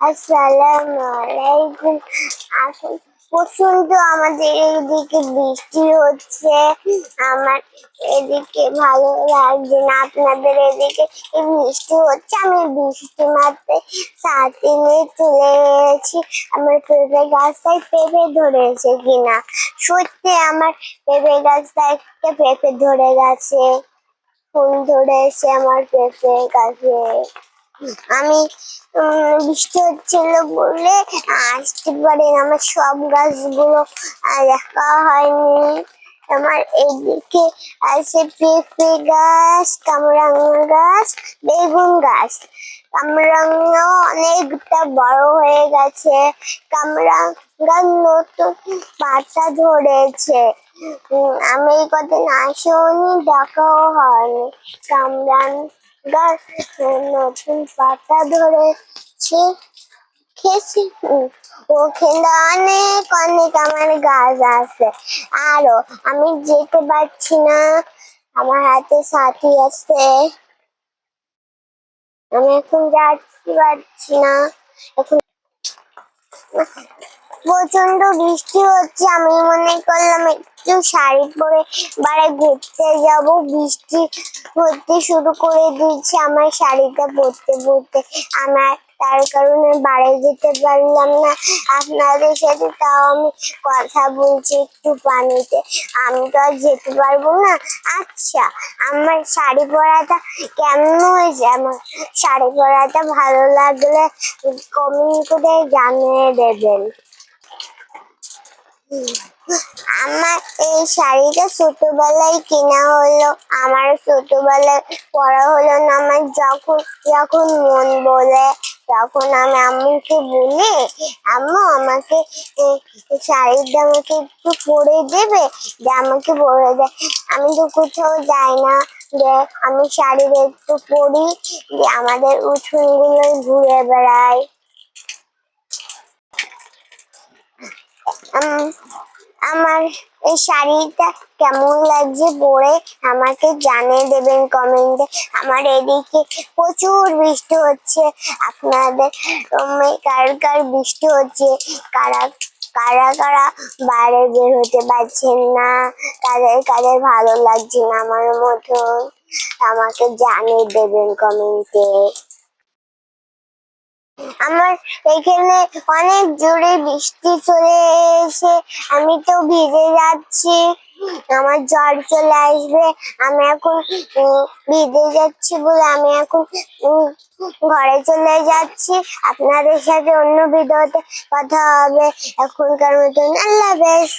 আসসালামু আলাইকুম। এখন প্রচণ্ড আমাদের এদিকে বৃষ্টি হচ্ছে। আমার এদিকে ভালো লাগছে না, আপনাদের এদিকে বৃষ্টি হচ্ছে। আমি বৃষ্টি মারতে সাথে নিয়ে চলে এসেছি। আমার পেঁপে গাছটায় পেঁপে ধরেছে কিনা। সত্যি আমার পেঁপে গাছটায় একটা পেঁপে ধরে গেছে। ফুল ধরেছে আমার পেঁপে গাছে। আমি বৃষ্টি হচ্ছিল বলে আসতে পারি আমার সব গাছগুলো দেখা হয়নি। আমার এদিকে আছে পেঁপে গাছ কামরাঙ্গা গাছ, বেগুন গাছ। কামরাঙ্গা অনেকটা বড় হয়ে গেছে। কামরাঙ্গা নতুন পাতা ধরেছে। আমি এই কদিন আসেওনি, দেখাও হয়নি। কামরাঙ্গা নতুন পাতা ধরেছে। খেয়েছি। ওখানে অনেক অনেক আমার গাছ আছে। আরও, আমি যেতে পারছি না। আমার হাতে সাথী আছে। আমি এখন যাচ্ছি পারছি না। এখন প্রচণ্ড বৃষ্টি হচ্ছে, আমি মনে করলাম একটু শাড়ি পরে বাড়ি ঘুরতে যাব। বৃষ্টি হতে শুরু করে দিয়েছে আমার শাড়িটা পরতে পরতে। আমার তার কারণে বাড়ি যেতে পারলাম না। আপনাদের সাথে তাও আমি কথা বলছি একটু পানিতে। আমি তো আর যেতে পারব না। আচ্ছা আমার শাড়ি পরাটা কেমন হয়েছে? আমার শাড়ি পরাটা ভালো লাগলে কমেন্ট করে জানিয়ে দেবেন। আমার এই শাড়িটা ছোটবেলায় কেনা হলো, আমার ছোটবেলায় পরা হলো না, আমার যখন যখন মন বলে, তখন আমি আম্মুকে বলি, আম্মু, আমাকে শাড়িটা আমাকে একটু পরে দেবে? যে আমাকে পরে দেয় আমি তো কোথাও যাই না। যে আমি শাড়িটা একটু পরি। যে আমাদের উঠোনগুলো ঘুরে বেড়াই। আমার এই শাড়িটা কেমন লাগছে পরে আমাকে জানিয়ে দেবেন কমেন্টে আমার এদিকে প্রচুর বৃষ্টি হচ্ছে। আপনাদের কার কার বৃষ্টি হচ্ছে? কারা কারা কারা বাইরে বের হতে পারছেন না? কাদের কাদের ভালো লাগছে না আমার মতন আমাকে জানিয়ে দেবেন কমেন্টে আমার এখানে অনেক জোরে বৃষ্টি চলে এসে আমি তো ভিজে যাচ্ছি। আমার জ্বর চলে আসবে। আমি এখন ভিজে যাচ্ছি বলে আমি এখন ঘরে চলে যাচ্ছি। আপনাদের সাথে অন্য ভিডিওতে কথা হবে। এখনকার মতন আল্লাহ হাফেজ।